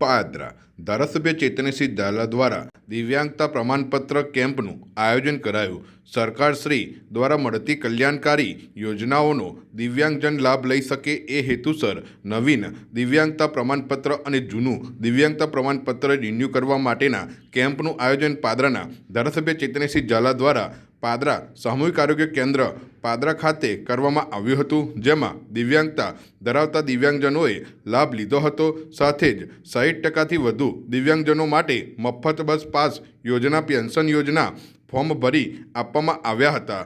પાદરા ધારાસભ્ય ચેતનસિંહ ઝાલા દ્વારા દિવ્યાંગતા પ્રમાણપત્ર કેમ્પનું આયોજન કરાયું. સરકારશ્રી દ્વારા મળતી કલ્યાણકારી યોજનાઓનો દિવ્યાંગજન લાભ લઈ શકે એ હેતુસર નવીન દિવ્યાંગતા પ્રમાણપત્ર અને જૂનું દિવ્યાંગતા પ્રમાણપત્ર રિન્યૂ કરવા માટેના કેમ્પનું આયોજન પાદરાના ધારાસભ્ય ચેતનસિંહ ઝાલા દ્વારા પાદરા સામૂહિક આરોગ્ય કેન્દ્ર પાદરા ખાતે કરવામાં આવ્યું હતું, જેમાં દિવ્યાંગતા ધરાવતા દિવ્યાંગજનોએ લાભ લીધો હતો. સાથે જ સાહીઠ ટકાથી વધુ દિવ્યાંગજનો માટે મફત બસ પાસ યોજના, પેન્શન યોજના ફોર્મ ભરી આપવામાં આવ્યા હતા.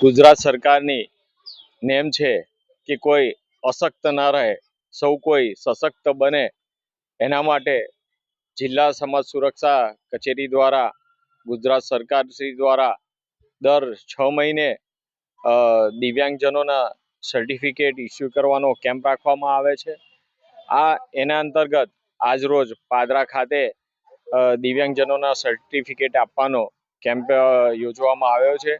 ગુજરાત સરકારની નેમ છે કે કોઈ અશક્ત ના રહે, સૌ કોઈ સશક્ત બને એના માટે જિલ્લા સમાજ સુરક્ષા કચેરી દ્વારા, ગુજરાત સરકાર શ્રી દ્વારા દર છ મહિને દિવ્યાંગજનોના સર્ટિફિકેટ ઇસ્યુ કરવાનો કેમ્પ રાખવામાં આવે છે. આ એના અંતર્ગત આજરોજ પાદરા ખાતે દિવ્યાંગજનોના સર્ટિફિકેટ આપવાનો કેમ્પ યોજવામાં આવ્યો છે.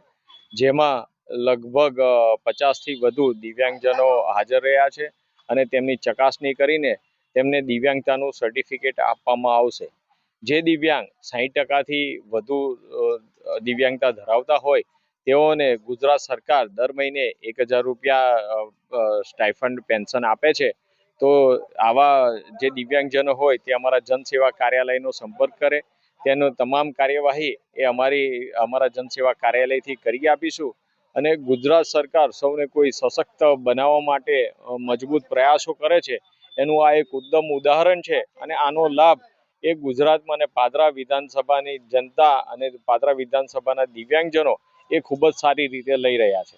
જેમાં લગભગ પચાસથી વધુ દિવ્યાંગજનો હાજર રહ્યા છે અને તેમની ચકાસણી કરીને તેમને દિવ્યાંગતાનું સર્ટિફિકેટ આપવામાં આવશે. જે દિવ્યાંગ સાહીઠ ટકાથી વધુ દિવ્યાંગતા ધરાવતા હોય, તેઓને ગુજરાત સરકાર દર મહિને એક હજાર રૂપિયા સ્ટાઇફંડ પેન્શન આપે છે. તો આવા જે દિવ્યાંગજનો હોય, તે અમારા જનસેવા કાર્યાલયનો સંપર્ક કરે. તેનો તમામ કાર્યવાહી એ અમારી, અમારા જનસેવા કાર્યાલયથી કરી આપીશું. અને ગુજરાત સરકાર સૌને કોઈ સશક્ત બનાવવા માટે મજબૂત પ્રયાસો કરે છે. એનું આ એક ઉત્તમ ઉદાહરણ છે અને આનો લાભ એ ગુજરાતમાં અને પાદરા વિધાનસભાની જનતા અને પાદરા વિધાનસભાના દિવ્યાંગજનો એ ખૂબ જ સારી રીતે લઈ રહ્યા છે.